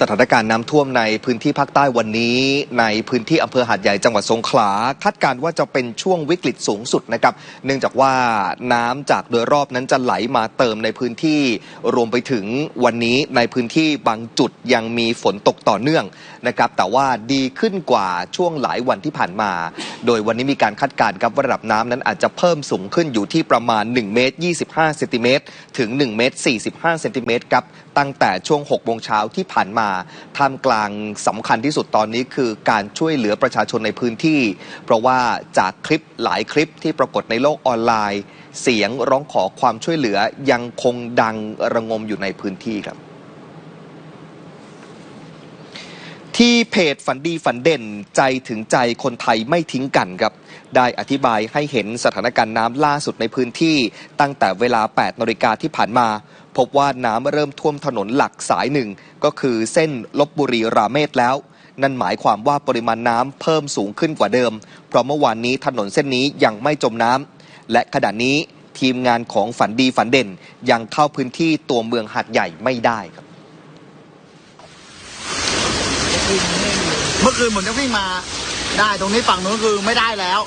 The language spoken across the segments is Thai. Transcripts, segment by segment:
สถานการณ์น้ำท่วมในพื้นที่ภาคใต้วันนี้ ในพื้นที่อำเภอหาดใหญ่จังหวัดสงขลาคาดการณ์ว่าจะเป็นช่วงวิกฤตสูงสุดนะครับ เนื่องจากว่าน้ำจากโดยรอบนั้นจะไหลมาเติมในพื้นที่รวมไปถึงวันนี้ในพื้นที่บางจุดยังมีฝนตกต่อเนื่องนะครับ แต่ว่าดีขึ้นกว่าช่วงหลายวันที่ผ่านมา โดยวันนี้มีการคาดการณ์ครับว่าระดับน้ำนั้นอาจจะเพิ่มสูงขึ้นอยู่ที่ประมาณ1เมตร25เซนติเมตรถึง1เมตร45เซนติเมตรครับตั้งแต่ช่วง6โมงเช้าที่ผ่านมาท่ามกลางสำคัญที่สุดตอนนี้คือการช่วยเหลือประชาชนในพื้นที่ เพราะว่าจากคลิปหลายคลิปที่ปรากฏในโลกออนไลน์ เสียงร้องขอความช่วยเหลือยังคงดังระงมอยู่ในพื้นที่ครับที่เพจฝันดีฝันเด่นใจถึงใจคนไทยไม่ทิ้งกันครับ ได้อธิบายให้เห็นสถานการณ์น้ำล่าสุดในพื้นที่ตั้งแต่เวลา 8นาฬิกาที่ผ่านมา พบว่าน้ำเริ่มท่วมถนนหลักสายหนึ่ง ก็คือเส้นลบบุรีราเมศแล้ว นั่นหมายความว่าปริมาณน้ำเพิ่มสูงขึ้นกว่าเดิม เพราะเมื่อวานนี้ถนนเส้นนี้ยังไม่จมน้ำและขณะนี้ทีมงานของฝันดีฝันเด่น ยังเข้าพื้นที่ตัวเมืองหาดใหญ่ไม่ได้ครับ เมื่อคืนผมจะวิ่งมาได้ตรงนี้ฝั่งนู้นคือไม่ได้แล้ว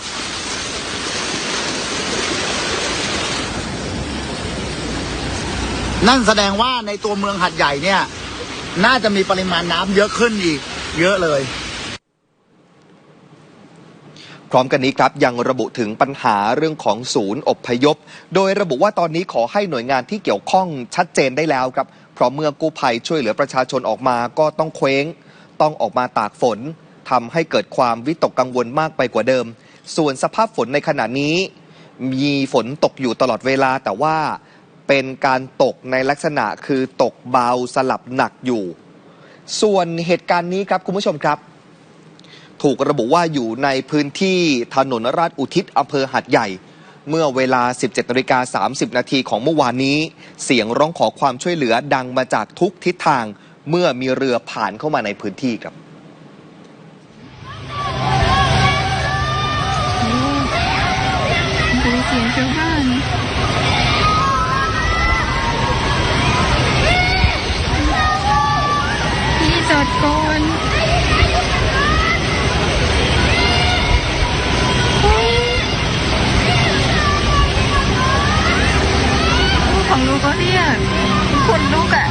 นั่นแสดงว่าในตัวเมืองหัดใหญ่เนี่ย น่าจะมีปริมาณน้ำเยอะขึ้นอีก เยอะเลยพร้อมกันนี้ครับยังระบุถึงปัญหาเรื่องของศูนย์อบพยพ โดยระบุว่าตอนนี้ขอให้หน่วยงานที่เกี่ยวข้องชัดเจนได้แล้วครับ เพราะเมื่อกู้ภัยช่วยเหลือประชาชนออกมาก็ต้องเคว้ง ต้องออกมาตากฝนทำให้เกิดความวิตกกังวลมากไปกว่าเดิม ส่วนสภาพฝนในขณะนี้ มีฝนตกอยู่ตลอดเวลาแต่ว่า เป็นการตกในลักษณะคือตกเบาสลับหนักอยู่ ส่วนเหตุการณ์นี้ครับคุณผู้ชมครับ ถูกระบุว่าอยู่ในพื้นที่ถนนราชอุทิศอำเภอหัดใหญ่ เมื่อเวลา 17นาฬิกา30 นาทีของเมื่อวานนี้ เสียงร้องขอความช่วยเหลือดังมาจากทุกทิศทาง เมื่อมีเรือผ่านเข้ามาในพื้นที่ครับ ก่อนโอ้ยของลูกก็เนี่ยคนลุกอะ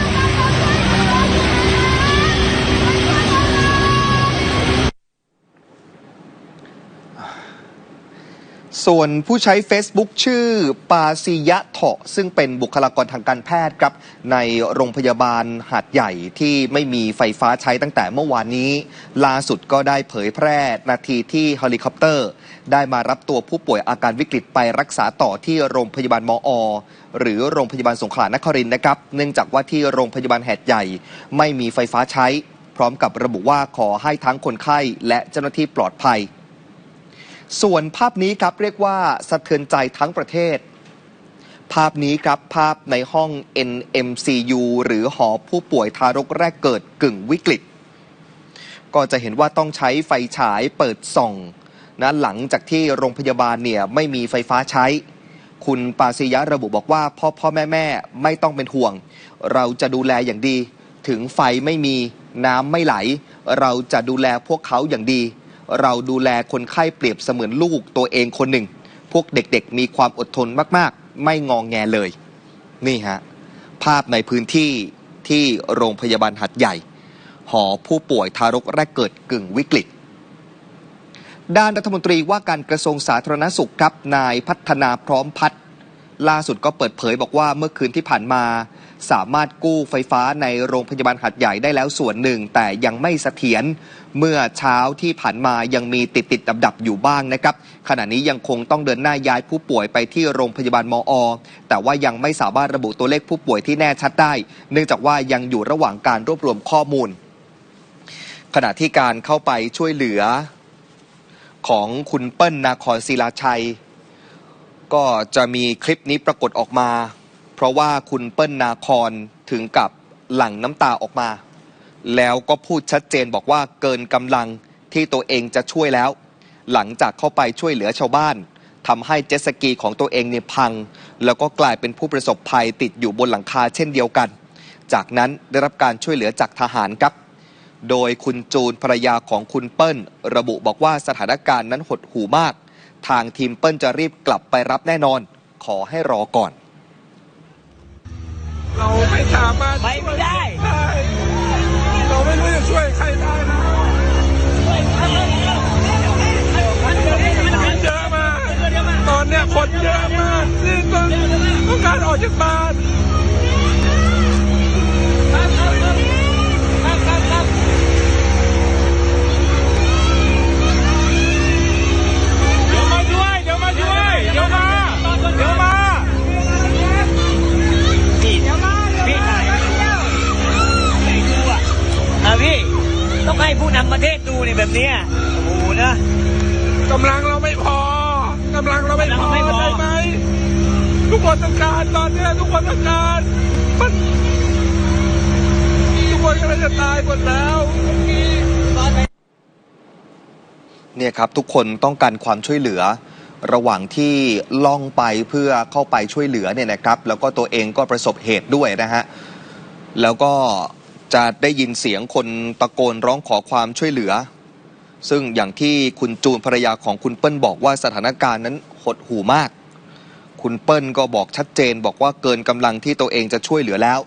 ส่วนผู้ใช้ Facebook ชื่อปาซิยะเถาะซึ่งเป็นบุคลากรทางการแพทย์ครับ ในโรงพยาบาลหาดใหญ่ที่ไม่มีไฟฟ้าใช้ตั้งแต่เมื่อวานนี้ ล่าสุดก็ได้เผยแพร่นาทีที่เฮลิคอปเตอร์ ได้มารับตัวผู้ป่วยอาการวิกฤตไปรักษาต่อที่โรงพยาบาลมอ หรือโรงพยาบาลสงขลานครินนะครับ เนื่องจากว่าที่โรงพยาบาลแหดใหญ่ ไม่มีไฟฟ้าใช้ พร้อมกับระบุว่าขอให้ทั้งคนไข้และเจ้าหน้าที่ปลอดภัย ส่วนภาพนี้ครับเรียกว่าสะเทือนใจทั้งประเทศ ภาพนี้ครับภาพในห้อง NMCU หรือหอผู้ป่วยทารกแรกเกิดกึ่งวิกฤต ก็จะเห็นว่าต้องใช้ไฟฉายเปิดส่องนะหลังจากที่โรงพยาบาลเนี่ยไม่มีไฟฟ้าใช้ คุณปาซิยะระบุบอกว่าพ่อพ่อแม่แม่ไม่ต้องเป็นห่วง เราจะดูแลอย่างดี ถึงไฟไม่มีน้ำไม่ไหล เราจะดูแลพวกเขาอย่างดี เราดูแลคนไข้เปรียบเสมือนลูกตัวเองคนหนึ่ง พวกเด็กๆ มีความอดทนมากๆ ไม่งองแงเลย นี่ฮะ ภาพในพื้นที่ที่โรงพยาบาลหัดใหญ่ หอผู้ป่วยทารกแรกเกิดกึ่งวิกฤต ด้านรัฐมนตรีว่าการกระทรวงสาธารณสุขครับนายพัฒนาพร้อมพัฒน์ ล่าสุดก็เปิดเผยบอกว่าเมื่อคืนที่ผ่านมา สามารถกู้ไฟฟ้าในโรงพยาบาลหัดใหญ่ได้แล้วส่วนหนึ่ง แต่ยังไม่เสถียรเมื่อเช้าที่ผ่านมายังมีติดติดดับดับอยู่บ้างนะครับ ขณะนี้ยังคงต้องเดินหน้าย้ายผู้ป่วยไปที่โรงพยาบาลมอ แต่ว่ายังไม่สามารถระบุตัวเลขผู้ป่วยที่แน่ชัดได้ เนื่องจากว่ายังอยู่ระหว่างการรวบรวมข้อมูล ขณะที่การเข้าไปช่วยเหลือของคุณเปิ้ลนาครศิลาชัย ก็จะมีคลิปนี้ปรากฏออกมา เพราะว่าคุณเปิ้ลนาครถึงกับหลั่งน้ำตาออกมา แล้วก็พูดชัดเจนบอกว่าเกินกำลังที่ตัวเองจะช่วยแล้ว หลังจากเข้าไปช่วยเหลือชาวบ้านทำให้เจ็ตสกีของตัวเองเนี่ยพัง แล้วก็กลายเป็นผู้ประสบภัยติดอยู่บนหลังคาเช่นเดียวกัน จากนั้นได้รับการช่วยเหลือจากทหารครับ โดยคุณจูนภรรยาของคุณเปิ้ล ระบุบอกว่าสถานการณ์นั้นหดหู่มาก ทางทีมเปิ้ลจะรีบกลับไปรับแน่นอน ขอให้รอก่อน เราไม่สามารถไปไม่ได้ช่วยเราไม่รู้จะช่วยใครได้นะคนเยอะมาก ตอนเนี้ยคนเยอะมากที่ต้องต้องการออกจากบ้าน นี่แบบเนี้ยโอ้โหนะ กำลังเราไม่พอกำลังเราไม่พอกำลังไม่พอใช่ไหมทุกคนต้องการตอนเนี้ยทุกคนต้องการมันทุกคนกำลังจะตายหมดแล้ว เนี่ยครับทุกคนต้องการความช่วยเหลือ ระหว่างที่ล่องไปเพื่อเข้าไปช่วยเหลือเนี่ยนะครับ แล้วก็ตัวเองก็ประสบเหตุด้วยนะฮะแล้วก็จะได้ยินเสียงคนตะโกนร้องขอความช่วยเหลือ ซึ่งอย่างที่คุณจูนภรรยาของคุณเปิ้ลบอกว่าสถานการณ์นั้นหดหู่มาก คุณเปิ้ลก็บอกชัดเจนบอกว่าเกินกำลังที่ตัวเองจะช่วยเหลือแล้ว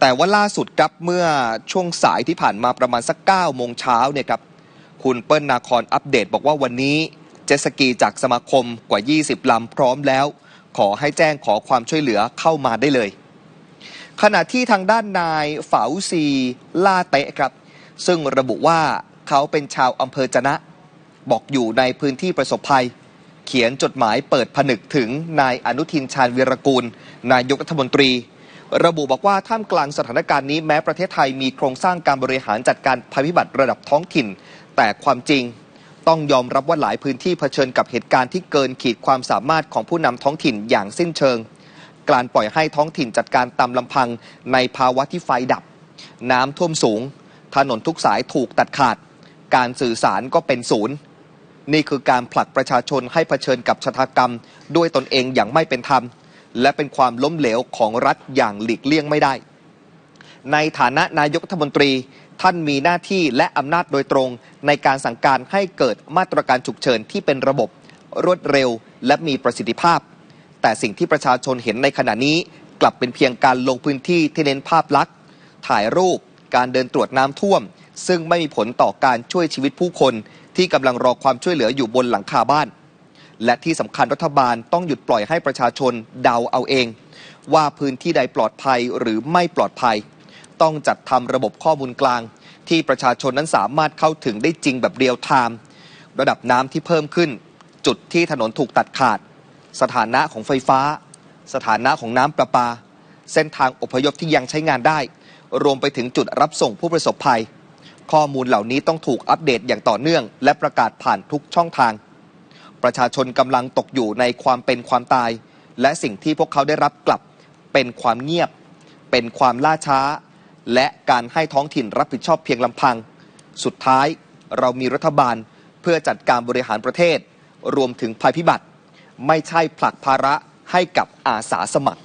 แต่ว่าล่าสุดครับเมื่อช่วงสายที่ผ่านมาประมาณสัก9โมงเช้าเนี่ยครับคุณเปิ้ลนาคอนอัปเดตบอกว่าวันนี้เจสกีจากสมาคมกว่า 20 ลำพร้อมแล้ว ขอให้แจ้งขอความช่วยเหลือเข้ามาได้เลย ขณะที่ทางด้านนายฝาวซีล่าเตะครับ ซึ่งระบุว่า เขาเป็นชาวอำเภอจะนะ บอกอยู่ในพื้นที่ประสบภัย เขียนจดหมายเปิดผนึกถึงนายอนุทินชาญวีรกูล นายกรัฐมนตรี ระบุบอกว่าท่ามกลางสถานการณ์นี้แม้ประเทศไทยมีโครงสร้างการบริหารจัดการภัยพิบัติระดับท้องถิ่น แต่ความจริงต้องยอมรับว่าหลายพื้นที่เผชิญกับเหตุการณ์ที่เกินขีดความสามารถของผู้นำท้องถิ่นอย่างสิ้นเชิง การปล่อยให้ท้องถิ่นจัดการตามลำพังในภาวะที่ไฟดับ น้ำท่วมสูง ถนนทุกสายถูกตัดขาด การสื่อสารก็เป็นศูนย์ นี่คือการผลักประชาชนให้เผชิญกับชะตากรรม ด้วยตนเองอย่างไม่เป็นธรรม และเป็นความล้มเหลวของรัฐอย่างหลีกเลี่ยงไม่ได้ ในฐานะนายกรัฐมนตรีท่านมีหน้าที่และอำนาจโดยตรง ในการสั่งการให้เกิดมาตรการฉุกเฉินที่เป็นระบบ รวดเร็ว และมีประสิทธิภาพ แต่สิ่งที่ประชาชนเห็นในขณะนี้กลับเป็นเพียงการลงพื้นที่ที่เน้นภาพลักษณ์ ถ่ายรูป การเดินตรวจน้ำท่วม ซึ่งไม่มีผลต่อการช่วยชีวิตผู้คน ที่กำลังรอความช่วยเหลืออยู่บนหลังคาบ้าน และที่สำคัญรัฐบาลต้องหยุดปล่อยให้ประชาชนเดาเอาเอง ว่าพื้นที่ใดปลอดภัยหรือไม่ปลอดภัย ต้องจัดทำระบบข้อมูลกลาง ที่ประชาชนนั้นสามารถเข้าถึงได้จริงแบบเรียลไทม์ระดับน้ำที่เพิ่มขึ้น จุดที่ถนนถูกตัดขาด สถานะของไฟฟ้า สถานะของน้ำประปา เส้นทางอพยพที่ยังใช้งานได้ รวมไปถึงจุดรับส่งผู้ประสบภัย ข้อมูลเหล่านี้ต้องถูกอัปเดตอย่างต่อเนื่อง และประกาศผ่านทุกช่องทาง ประชาชนกำลังตกอยู่ในความเป็นความตาย และสิ่งที่พวกเขาได้รับกลับเป็นความเงียบ เป็นความล่าช้า และการให้ท้องถิ่นรับผิดชอบเพียงลำพัง สุดท้ายเรามีรัฐบาลเพื่อจัดการบริหารประเทศ รวมถึงภัยพิบัติ ไม่ใช่ผลักภาระให้กับอาสาสมัคร